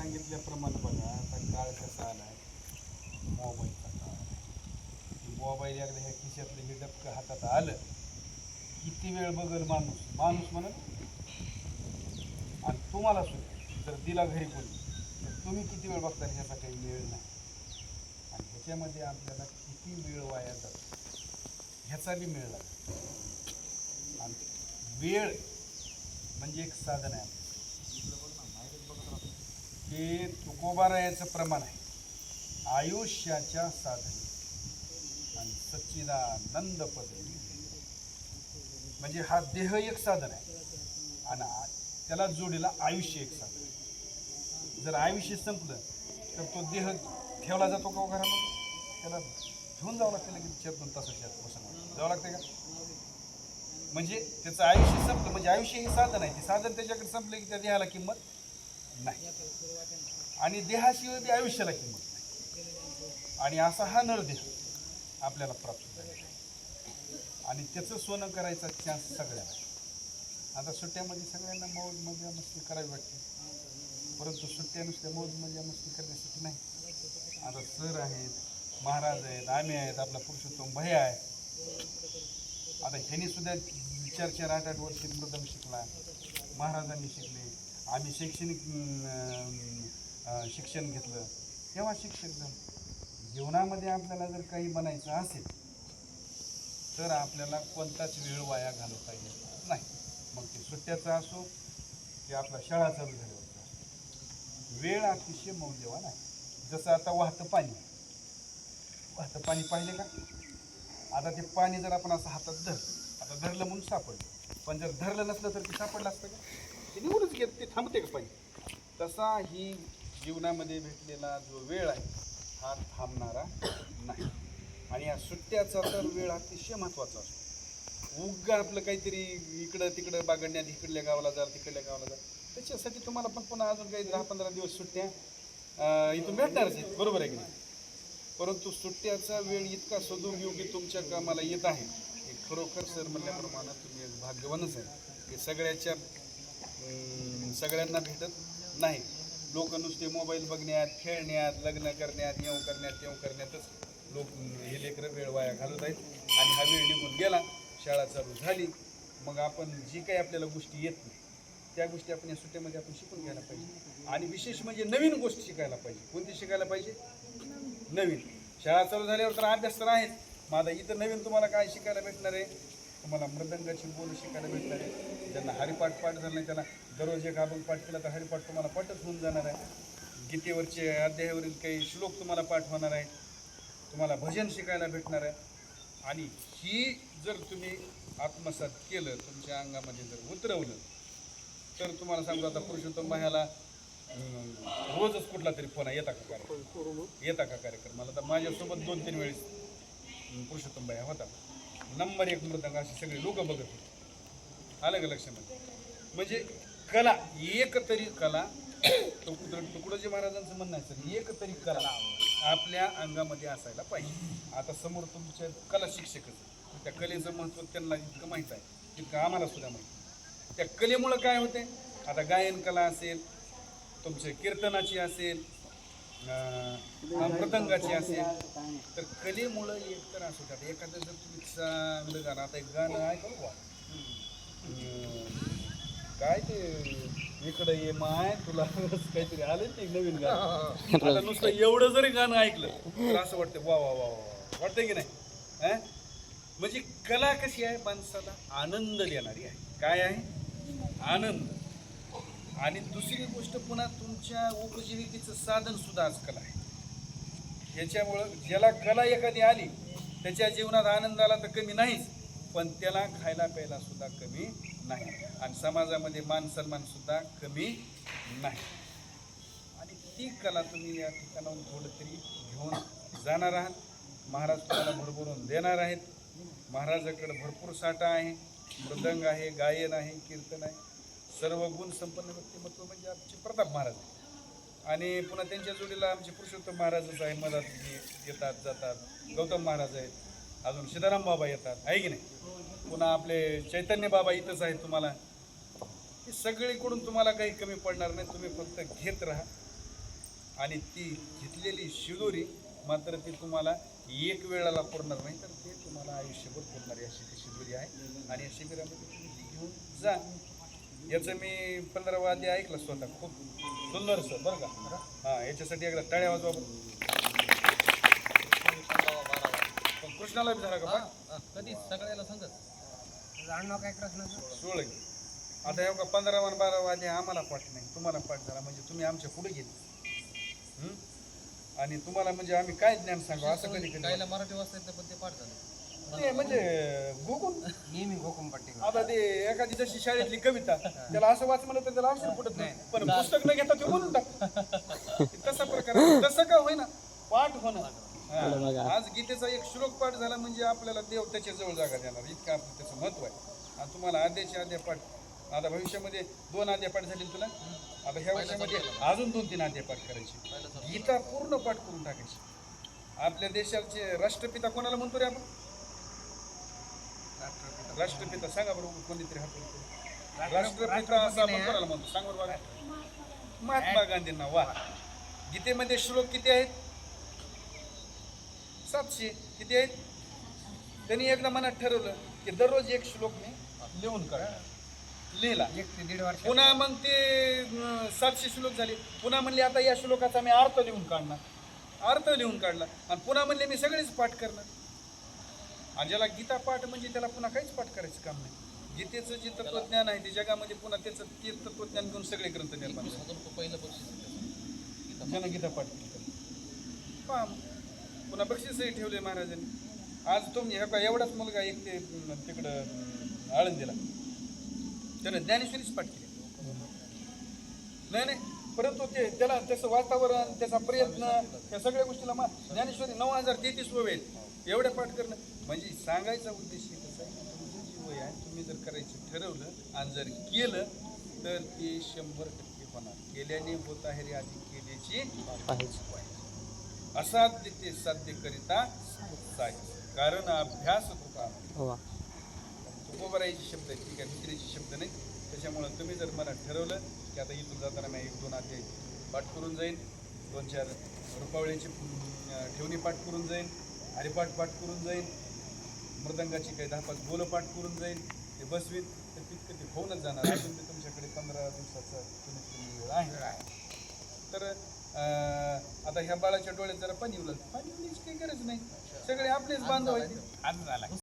सांगितल्याप्रमाणे बघा आता काळ कसा आलाय? मोबाईलचा काळ. मोबाईल एकदा ह्या खिशातलं हे डबकं हातात आलं किती वेळ बघल माणूस? माणूस म्हणत आणि तुम्हाला सुद्धा जर दिला घरी कोणी तर तुम्ही किती वेळ बघता ह्याचा काही वेळ नाही. आणि ह्याच्यामध्ये आपल्याला किती वेळ वाया जातो? ह्याचा बी मेळ लागतो. आणि वेळ म्हणजे एक साधन आहे. हे तुकोबारायाचं प्रमाण आहे. आयुष्याच्या साधने. आणि सच्चिदानंद पदवी म्हणजे हा देह एक साधन आहे. आणि त्याला जोडीला आयुष्य एक साधन आहे. जर आयुष्य संपलं तर तो देह ठेवला जातो का हो घरामध्ये? त्याला घेऊन जावं लागतं लगेच चार दोन तासाच्या शेत जावं लागतं का? म्हणजे त्याचं आयुष्य संपलं. म्हणजे आयुष्य हे साधन आहे. ते साधन त्याच्याकडे संपलं की त्या देहाला किंमत नाही. आणि देहाशिवाय बी आयुष्याला किंमत नाही. आणि असा हा नरदेह आपल्याला प्राप्त झालेला आहे आणि त्याचं सोनं करायचा चान्स सगळ्यांना. आता सुट्ट्यामध्ये सगळ्यांना मौज मजा मस्ती करावी वाटते. परंतु सुट्ट्या नुसत्या मौज मजा मस्ती करण्यासाठी नाही. आता सर आहेत महाराज आहेत आम्ही आहेत आपला पुरुषोत्तम भय आहे. आता ह्यांनी सुद्धा चार चार आठ आठ वर्ष मृदम शिकला. महाराजांनी शिकले. आम्ही शैक्षणिक शिक्षण घेतलं. तेव्हा शिक्षक झालो जीवनामध्ये आपल्याला जर काही बनायचं असेल तर आपल्याला कोणताच वेळ वाया घालवता येत नाही. मग ते सुट्ट्याचा असो की आपला शाळा चालू झाल्यावरचा असो. वेळ अतिशय मौल्यवान आहे. जसं आता वाहतं पाणी. वाहतं पाणी पाहिले का? आता ते पाणी जर आपण असं हातात धर आता धरलं म्हणून सापडलं. पण जर धरलं नसलं तर ते सापडलं असतं का? म्हणजे ते निवडूनच घेत ते थांबते का पाणी? तसा ही जीवनामध्ये भेटलेला जो वेळ आहे हा थांबणारा नाही. आणि या सुट्ट्याचा तर वेळ अतिशय महत्त्वाचा असतो. उग आपलं काहीतरी इकडं तिकडं बागडण्यात इकडल्या गावाला जा तिकडल्या गावाला जा. त्याच्यासाठी तुम्हाला पण पुन्हा अजून काही दहा पंधरा दिवस सुट्ट्या इथून भेटणारच आहेत. बरोबर आहे की नाही? परंतु सुट्ट्याचा वेळ इतका सदुपयोगी तुमच्या कामाला येत आहे. हे खरोखर सर म्हणल्याप्रमाणे तुम्ही एक भाग्यवानच आहे. की सगळ्याच्या सगळ्यांना भेटत नाही. लोक नुसते मोबाईल बघण्यात खेळण्यात लग्न करण्यात येऊ करण्यात येऊ करण्यातच लोक हे लेकरं वेळ वाया घालत आहेत. आणि हा वेळ निघून गेला शाळा चालू झाली मग आपण जी काही आपल्याला गोष्टी येत नाही त्या गोष्टी आपण या सुट्ट्यामध्ये आपण शिकून घ्यायला पाहिजे. आणि विशेष म्हणजे नवीन गोष्ट शिकायला पाहिजे. कोणती शिकायला पाहिजे? नवीन. शाळा चालू झाल्यावर तर अभ्यास तर आहेच. माझा इथं नवीन तुम्हाला काय शिकायला भेटणार आहे? तुम्हाला मृदंगाची बोल शिकायला भेटणार. आहे ज्यांना हरिपाठ पाठ झाला नाही त्यांना दररोज एक अभंग पाठ केला तर हरिपाठ तुम्हाला पाठच होऊन जाणार आहे. गीतेवरचे अध्यायावरील काही श्लोक तुम्हाला पाठ होणार आहे. तुम्हाला भजन शिकायला भेटणार आहे. आणि ही जर तुम्ही आत्मसात केलं तुमच्या अंगामध्ये जर उतरवलं तर तुम्हाला सांगतो आता पुरुषोत्तम बाह्याला रोजच कुठला तरी फोन आहे, येता का कार्यक्रम? येता का कार्यक्रमाला तर माझ्यासोबत दोन तीन वेळेस पुरुषोत्तम भया होता. नंबर एक मृदंग असे सगळे लोक बघत होते. आलं का लक्षामध्ये? म्हणजे कला एक तरी कला तुकडोजी महाराजांचं म्हणणं आहे सर? एक तरी कला आपल्या अंगामध्ये असायला पाहिजे. आता समोर तुमचे कला शिक्षकच त्या कलेचं महत्त्व त्यांना इतकं माहीत आहे तितकं आम्हाला सुद्धा माहीत त्या कलेमुळं काय होते? आता गायन कला असेल तुमचे कीर्तनाची असेल अं, मृदंगाची असेल तर कलेमुळं एक तर असं होतं एखादं जर तुम्ही चांगलं गाणं आता एक गाणं ऐकू बा काय ते इकडं ये माय तुला काहीतरी आले ते नवीन गाणं. आता नुसतं एवढं जरी गाणं ऐकलं तर असं वाटतं वा वा वा वा वाटतं की नाही? म्हणजे कला कशी आहे माणसाला? आनंद देणारी आहे. काय आहे? आनंद. आणि दुसरी गोष्ट पुन्हा तुमच्या उपजीविकेचं साधन सुद्धा आज कला आहे. याच्यामुळं ज्याला कला एखादी आली त्याच्या जीवनात आनंद आला तर कमी नाहीच पण त्याला खायला प्यायला सुद्धा कमी नाही. आणि समाजामध्ये मान सन्मान सुद्धा कमी नाही. आणि ती कला तुम्ही या ठिकाणाहून थोडं तरी घेऊन जाणार आहात. महाराज तुम्हाला भरभरून देणार आहेत. महाराजाकडे भरपूर साठा आहे. मृदंग आहे गायन आहे कीर्तन आहे. सर्व गुण संपन्न व्यक्तिमत्व म्हणजे आमचे प्रताप महाराज आणि पुन्हा त्यांच्या जोडीला आमचे पुरुषोत्तम महाराजच आहे मधात येतात जातात. गौतम महाराज आहेत. अजून सीताराम बाबा येतात आहे की नाही? पुन्हा आपले चैतन्य बाबा इथंच आहेत तुम्हाला. हे सगळीकडून तुम्हाला काही कमी पडणार नाही तुम्ही फक्त घेत राहा. आणि ती घेतलेली शिदोरी मात्र ती तुम्हाला एक वेळाला पुरणार नाही तर ते तुम्हाला आयुष्यभर पुरणार अशी ती शिदोरी आहे. आणि या शिबिरामध्ये तुम्ही घेऊन जा. याचं मी पंधरा वाद्य ऐकलं स्वतः. खूप सुंदर सर बरं का? हां याच्यासाठी एकदा टाळ्या वाजवा. पण कृष्णाला बी झाला का? कधी? सगळ्याला सांगत जाणं काय कृष्णाचं सोळ आता हे बघा पंधरा वन बारा वाजे आम्हाला पाठ नाही. तुम्हाला पाठ झाला म्हणजे तुम्ही आमच्या पुढे गेले. हं? आणि तुम्हाला म्हणजे आम्ही काय ज्ञान सांगू असं कधी कधी मराठी वाचता येतं पण ते पाठ झालं. ते म्हणजे गुगून नेहमी घोकंपट्टी आता ते एखादी जशी शाळेतली कविता त्याला असं वाच म्हणलं तर त्याला अक्षर फुटत नाही. पण पुस्तक न घेता ते बोलून टाक. तसा प्रकार. आहे. तसं का होईना पाठ होणं. हा. आज गीतेचा एक श्लोक पाठ झाला म्हणजे आपल्याला देव त्याच्याजवळ जागा देणार. इतकं आपलं त्याचं महत्त्व आहे. आणि तुम्हाला आद्याचे आद्या पाठ. आता भविष्यामध्ये दोन आद्या पाठ झाले तुला? आता ह्या वर्षामध्ये अजून दोन तीन आद्या पाठ करायची. गीता पूर्ण पाठ करून टाकायची. आपल्या देशाचे राष्ट्रपिता कोणाला म्हणतो रे आपण? राष्ट्रपिता सांगा बरोबर कोणीतरी हात राष्ट्रपिता असं आपण कोणाला म्हणतो? सांग बरोबर बघा. महात्मा गांधींना वा. गीतेमध्ये श्लोक किती आहेत? सातशे. किती आहेत? त्यांनी एकदा मनात ठरवलं की दररोज एक श्लोक मी लिहून काढ लिहिला. एक ते दीड वर्ष पुन्हा मग ते अं, सातशे श्लोक झाले. पुन्हा म्हणले आता या श्लोकाचा मी अर्थ लिहून काढणार. अर्थ लिहून काढला. आणि पुन्हा म्हणले मी सगळेच पाठ करणार. आणि ज्याला गीता पाठ म्हणजे त्याला पुन्हा काहीच पाठ करायचं काम नाही. गीतेचं जे तत्वज्ञान आहे ते जगामध्ये पुन्हा त्याचं ते तत्वज्ञान घेऊन सगळे ग्रंथ निर्माण पहिलं बक्षीस. ज्यानं गीता पाठ. पहा पुन्हा बक्षीसही ठेवले महाराजांनी. आज तुम्ही हे बघा, एवढाच मुलगा एक ते तिकडं आळंदीला. त्यानं ज्ञानेश्वरीच पाठ केली. नाही नाही परंतु ते त्याला त्याचं वातावरण त्याचा प्रयत्न त्या सगळ्या गोष्टीला मा ज्ञानेश्वरी नऊ हजार तेहतीस आहेत एवढ्या पाठ करणं. म्हणजे सांगायचा उद्देश एकच आहे की तुमचं जी वय आहे तुम्ही जर करायचं ठरवलं आणि जर केलं तर ते शंभर टक्के होणार. केल्याने होत आहे रे आधी केल्याची असाध्य ते साध्य करिता कारण अभ्यास होता तुकोबरायचे शब्द आहेत ठीक आहे. मित्रीचे शब्द नाही. त्याच्यामुळं तुम्ही जर मला ठरवलं की आता इथून जाताना मी एक दोन अध्याय पाठ करून जाईन दोन चार रुपावळ्याची ठेवणी पाठ करून जाईन हरिपाठ पाठ करून जाईन मृदंगाची काही दहा पाच बोलं पाठ करून जाईन ते बसवीत. तर तितकं ते होऊनच जाणार. अजून ते तुमच्याकडे पंधरा दिवसाचा कमीत कमी वेळ आहे. तर आता ह्या बाळाच्या डोळ्यात जरा पाणी उलट. पाणी उलायची काही गरज नाही. सगळे आपलेच बांधव आहेत. झाला